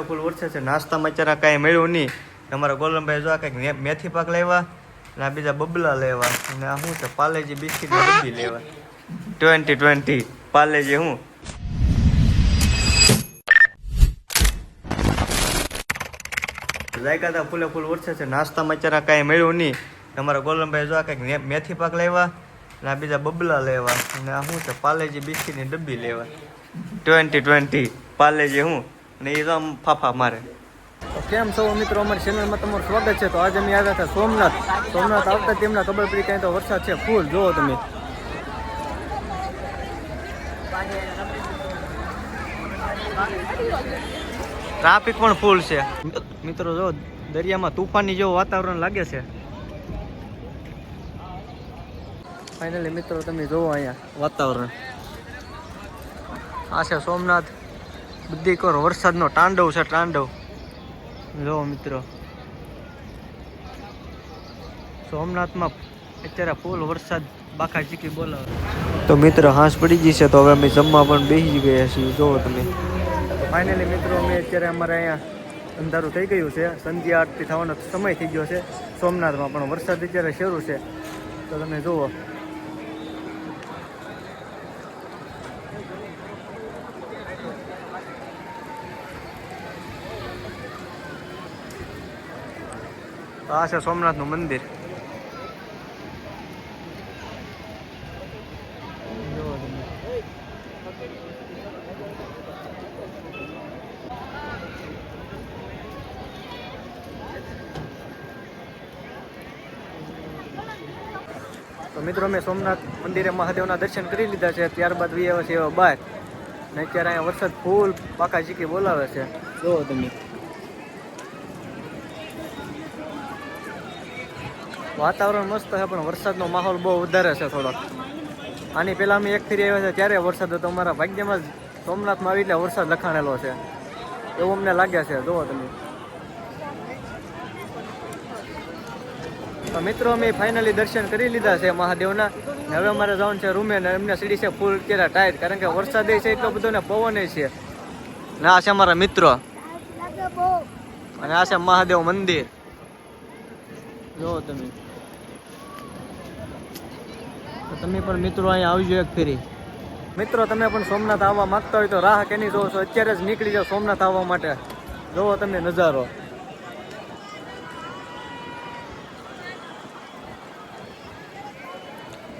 ફૂલે વરસે છે, નાસ્તામાં અત્યારે કાંઈ મળ્યું નહીં. અમારા ગોલમભાઈ જો આ કંઈક મેથી પાક લેવા અને આ બીજા બબલા લેવા અને આ શું છે, પાલેજી બિસ્કીટ ડબ્બી લેવા ટ્વેન્ટી ટ્વેન્ટી પાલેજી હું? લાગ્યા હતા ફૂલે ફૂલ વરસે છે, નાસ્તામાં અત્યારે કાંઈ મળ્યું નહીં. અમારા ગોલમભાઈ જો આ કંઈક મેથી પાક લેવા અને આ બીજા બબલા લેવા અને આ શું છે, પાલેજી બિસ્કીટની ડબ્બી લેવા ટ્વેન્ટી ટ્વેન્ટી પાલેજી હું? અને એ તો આમ ફાફા મારે. કેમ સૌ મિત્રો? અમારી ચેનલમાં તમારું સ્વાગત છે. તો આજે અમે આવ્યા હતા સોમનાથ. સોમનાથ આવતા તેમના ખબર પડી કાંઈ તો વરસાદ છે. ફૂલ જુઓ તમે. ટ્રાફિક પણ ફૂલ છે. મિત્રો જો દરિયામાં તુફાની જેવું વાતાવરણ લાગે છે. ફાઇનલી મિત્રો તમે જુઓ અહીંયા વાતાવરણ. આ છે સોમનાથ. બધી કોર વરસાદનો તાંડવ છે, તાંડવ. જો મિત્રો. સોમનાથમાં અત્યારે ફૂલ વરસાદ બાકા ચીકી બોલાવે. તો મિત્ર, હાંસ પડી ગઈ છે, તો હવે અમે જમવા પણ બેસી ગયા છીએ. જોવો તમે. ફાઇનલી મિત્રો, અમે અત્યારે અમારે અહીંયા અંધારું થઈ ગયું છે. સંધ્યા આરતી થવાનો સમય થઈ ગયો છે. સોમનાથમાં પણ વરસાદ અત્યારે શરૂ છે. તો તમે જુઓ. આ છે સોમનાથનું મંદિર. મિત્રો, અમે સોમનાથ મંદિરે મહાદેવના દર્શન કરી લીધા છે. ત્યારબાદ વી આવે છે બહાર ને અત્યારે અહીંયા વરસાદ ફૂલ પાકા ચીકી બોલાવે છે. જો તમે. વાતાવરણ મસ્ત છે, પણ વરસાદનો માહોલ બહુ વધારે છે થોડોક. આની પહેલાં અમે એક ફેરી આવ્યા છે, ત્યારે વરસાદ હતો. અમારા ભાગ્યમાં જ સોમનાથમાં આવી એટલે વરસાદ લખાણેલો છે. એવું અમને લાગે છે, જુઓ તમે. તો મિત્રો, અમે ફાઇનલી દર્શન કરી લીધા છે મહાદેવના. હવે અમારે જવાનું છે રૂમે ને એમને સીડી છે ફૂલ અત્યારે ટાયર કારણ કે વરસાદ છે, એટલો બધો ને પવન છે. ને આ છે અમારા મિત્રો. અને આ છે મહાદેવ મંદિર. જો તમે. તમે પણ મિત્રો અહીંયા આવજો એક ફેરી. મિત્રો, તમે પણ સોમનાથ આવવા માંગતા હોય તો રાહ કેની જોવો છો? અત્યારે જ નીકળી જાઓ સોમનાથ આવવા માટે. જોવો તમે નજારો.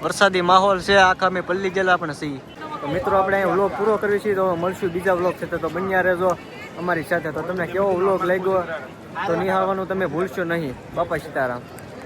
વરસાદી માહોલ છે, આખા અમે પલ્લી ગયેલા પણ છીએ. તો મિત્રો, આપણે અહીં વ્લોગ પૂરો કરવી છીએ, તો મળશું બીજા વ્લોગ છે તો બન્યા રહેજો અમારી સાથે. તો તમને કેવો વ્લોગ લાગ્યો, તો નિહાળવાનું તમે ભૂલશો નહીં. બાપા સીતારામ.